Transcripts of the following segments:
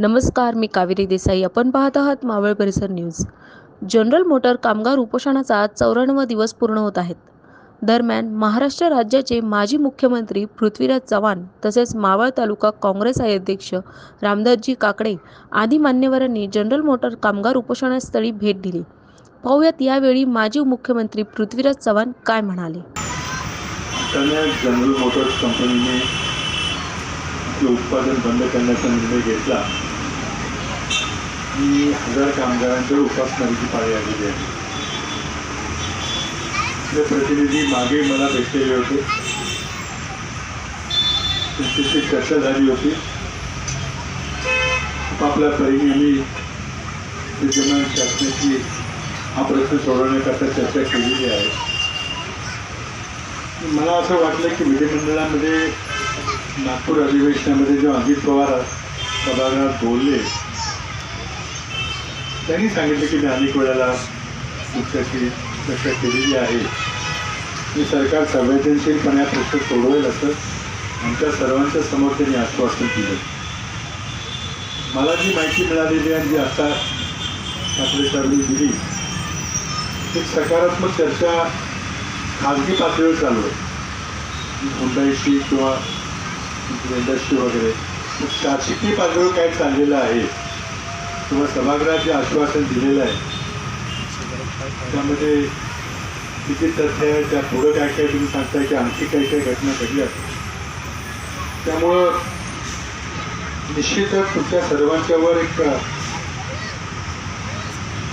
नमस्कार मी कावेरी देसाई. आपण पाहत आहात मावळ परिसर न्यूज. जनरल मोटर कामगार उपोषणाचा आज चौऱ्याण्णवा दिवस पूर्ण होत आहेत. दरम्यान महाराष्ट्र राज्याचे माजी मुख्यमंत्री पृथ्वीराज चव्हाण तसेच मावळ तालुका काँग्रेस अध्यक्ष रामदासजी काकडे आदी मान्यवरांनी जनरल मोटर कामगार उपोषणस्थळी भेट दिली. पाहुयात यावेळी माजी मुख्यमंत्री पृथ्वीराज चव्हाण काय म्हणाले? जनरल मोटर्स कंपनीने उत्पादन बंद करण्याचा निर्णय घेतला. की हजार कामगारांच्या उपासमारीची पाळी आलेली आहे. आपले प्रतिनिधी मागे मला भेटलेले होते. त्यांच्याशी चर्चा झाली होती. आपापल्या परिणामी विद्यमान शासनाची हा प्रश्न सोडवण्याकरता चर्चा केलेली आहे. मला असं वाटलं की विधिमंडळामध्ये नागपूर अधिवेशनामध्ये जेव्हा अजित पवार सभागृहात बोलले त्यांनी सांगितलं की मी अनेक वेळेला चर्चा केलेली आहे. मी सरकार संवेदनशीलपणे हा प्रश्न सोडवेल असं आमच्या सर्वांच्या समोर त्यांनी आश्वासन दिलं. मला जी माहिती मिळालेली आहे जी आता ठाकरे साहेबांनी दिली एक सकारात्मक चर्चा खाजगी पातळीवर चालू आहे. हुंडाईशी किंवा इंडस्ट्री वगैरे शासकीय पातळीवर काय चाललेलं आहे किंवा सभागृहाचे जे आश्वासन दिलेलं आहे. त्यामध्ये किती तथ्य आहे त्या पुढं काय काय तुम्ही सांगताय की आणखी काही काही घटना घडल्या. त्यामुळं निश्चितच तुमच्या सर्वांच्यावर एक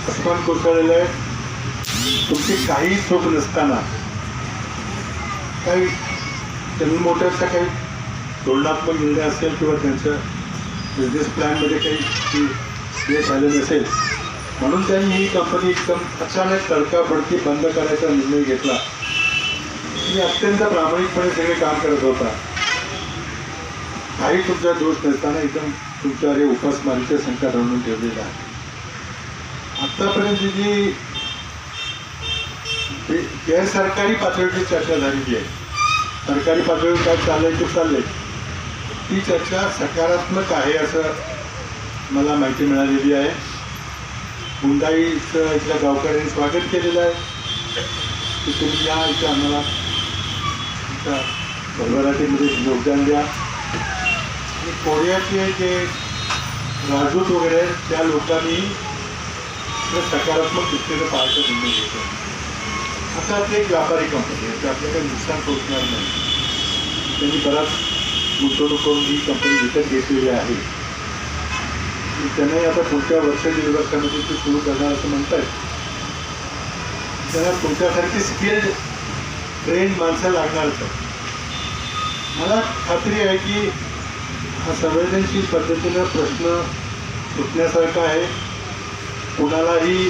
अपमान कोसळलेलं आहे. तुमची काही चूक नसताना काही जनरल मोठ्याचा काही धोरणात्मक निर्णय असेल किंवा त्यांच्या बिझनेस प्लॅनमध्ये काही यश आले नसेल म्हणून त्यांनी ही कंपनी एकदम अचानक तडकाफडकी बंद करायचा निर्णय घेतला. मी अत्यंत प्रामाणिकपणे सगळे काम करत होता. काही तुमचा दोष नसताना एकदम तुमच्यावर हे उपासमारीचं संकट आणून ठेवलेलं आहे. आत्तापर्यंत जी गैरसरकारी पातळीची चर्चा झालेली आहे. सरकारी पातळीवर काय चाललंय ते चाललंय. ती चर्चा सकारात्मक आहे असं मला माहिती मिळालेली आहे. हुंडाईचं इथल्या गावकऱ्यांनी स्वागत केलेलं आहे. की तुम्ही या इथं आम्हाला भरभराटीमध्ये योगदान द्या. आणि कोरियाचे जे राजदूत वगैरे आहेत, त्या लोकांनी सकारात्मक दृष्टीनं पाहायचा निर्णय घेतो आता आपली एक व्यापारी कंपनी आहे तर आपलं काही नुकसान पोचणार नाही. त्यांनी बराच गुंतवणूक करून ही कंपनी विकत घेतलेली आहे. आणि त्यांनाही आता पुढच्या वर्षाची दीड वर्षामध्ये ते सुरू करणार असं म्हणतायत. त्यांना तुमच्यासारखी स्किल्ड ट्रेन माणसं लागणारच आहे मला खात्री आहे की हा संवेदनशील पद्धतीनं प्रश्न सुटण्यासारखा आहे. कुणालाही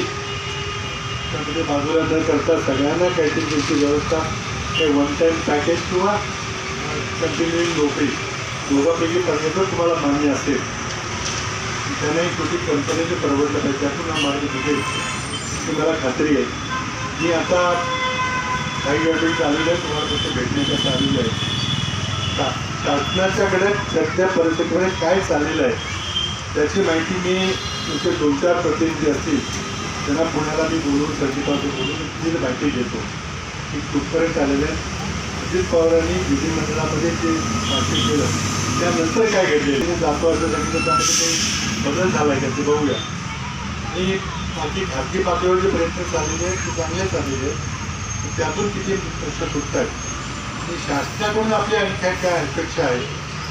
त्यामध्ये बाजूला न करता सगळ्यांना काहीतरी त्यांची व्यवस्था काही वन टाईम पॅकेज किंवा कंटिन्युईंग नोकरी दोघांपैकी पर्यंत तुम्हाला मान्य असेल. त्याने कुठे कंपनीचे परवडलं पाहिजे त्यातून हा मार्ग निघेल ही मला खात्री आहे. मी आता काही वेळ चाललेलं आहे तुम्हाला तसं भेटण्याकरता आलेलं आहे शा शासनाच्याकडे सध्या परिस्थितीमध्ये काय चाललेलं आहे त्याची माहिती मी तुमचे दोन चार प्रतिनिधी असतील त्यांना पुण्याला मी बोलून सचिवाचं बोलून तिथे माहिती देतो. की कुठपर्यंत आलेलं आहे? अजित पवारांनी विधिमंडळामध्ये जे भाषण केलं त्यानंतर काय घडले? जातो असं सांगितलं त्यामध्ये काही बदल झाला आहे का ते बघूया. आणि बाकी खाजगी पातळीवर जे प्रयत्न चाललेले आहेत ते चांगले चाललेले आहेत. त्यातून किती प्रश्न सुटत आहेत आणि शासनाकडून आपल्या आणखी काय काय अपेक्षा आहे?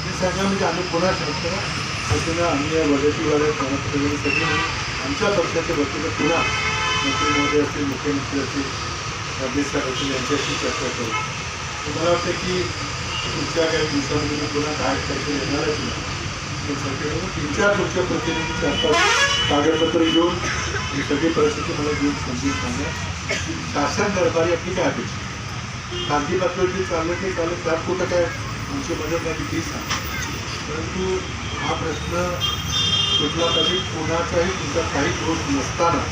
ते सगळं म्हणजे आम्ही पुन्हा शासना वतीनं आम्ही या वगैरे प्रमाणपत्र सगळे आमच्या पक्षाचे वतीनं पुन्हा मंत्रीमहोदय असतील मुख्यमंत्री असतील रमेश साहेब असतील यांच्याशी चर्चा करू. मला वाटतं की पुढच्या काही दिवसांमध्ये पुन्हा काय काहीतरी येणारच नाही तीन चार तुमच्या प्रतिनिधी चार कागदपत्र घेऊन ही सगळी परिस्थिती मला घेऊन समजून सांगा. की शासन दरबारी आपली काय अपेक्षा? खाजगी पातळीवरती चाललं ते चाललं त्यात कुठं काय आमची मदत नाही ती सांग. परंतु हा प्रश्न कुठला तरी कोणाचाही तुमचा काही दोष नसताना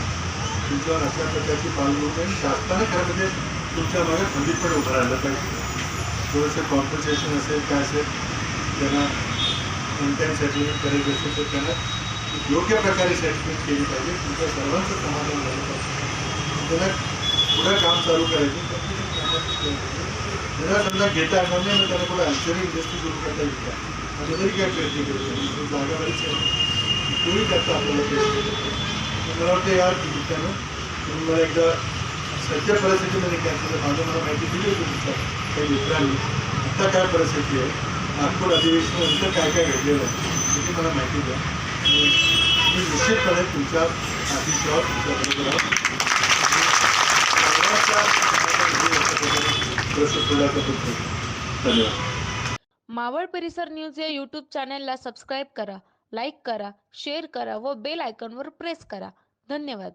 तुमच्यावर अशा प्रकारची पालघर आणि शासनाने खरं म्हणजे तुमच्या मागे खंडितपणे उभं राहिलं पाहिजे. थोडंसं कॉम्पन्सेशन असेल काय असेल त्यांना वन सेटलमेंट करायचं असेल तर त्यांना योग्य प्रकारे सेटलमेंट केली पाहिजे. तुमच्या सर्वांचं समाधान झालं पाहिजे. त्यांना पुढं काम चालू करायचं. त्यांना समजा घेता येणार नाही मग त्यांना पुढे अल्चरी इंडस्ट्री सुरू करता येईल का? आम्ही तरी काय प्रयत्न केले जागा बरीच आहे. तोही आपल्याला प्रयत्न मला वाटतं या निमित्तानं तुम्ही मला एकदा सध्या परिस्थितीमध्ये काय माझं मला माहिती दिली होती तुमच्या काही मित्रांनी. आत्ता काय परिस्थिती आहे? नागपूर अधिवेशनानंतर काय काय घडलेलं आहे त्याची मला माहिती द्या. मी निश्चितपणे तुमच्या आधीच्यावर तुमच्याबरोबर धन्यवाद. मावळ परिसर न्यूज या यूट्यूब चॅनलला सबस्क्राईब करा लाईक करा शेअर करा व बेल आयकॉनवर प्रेस करा. धन्यवाद.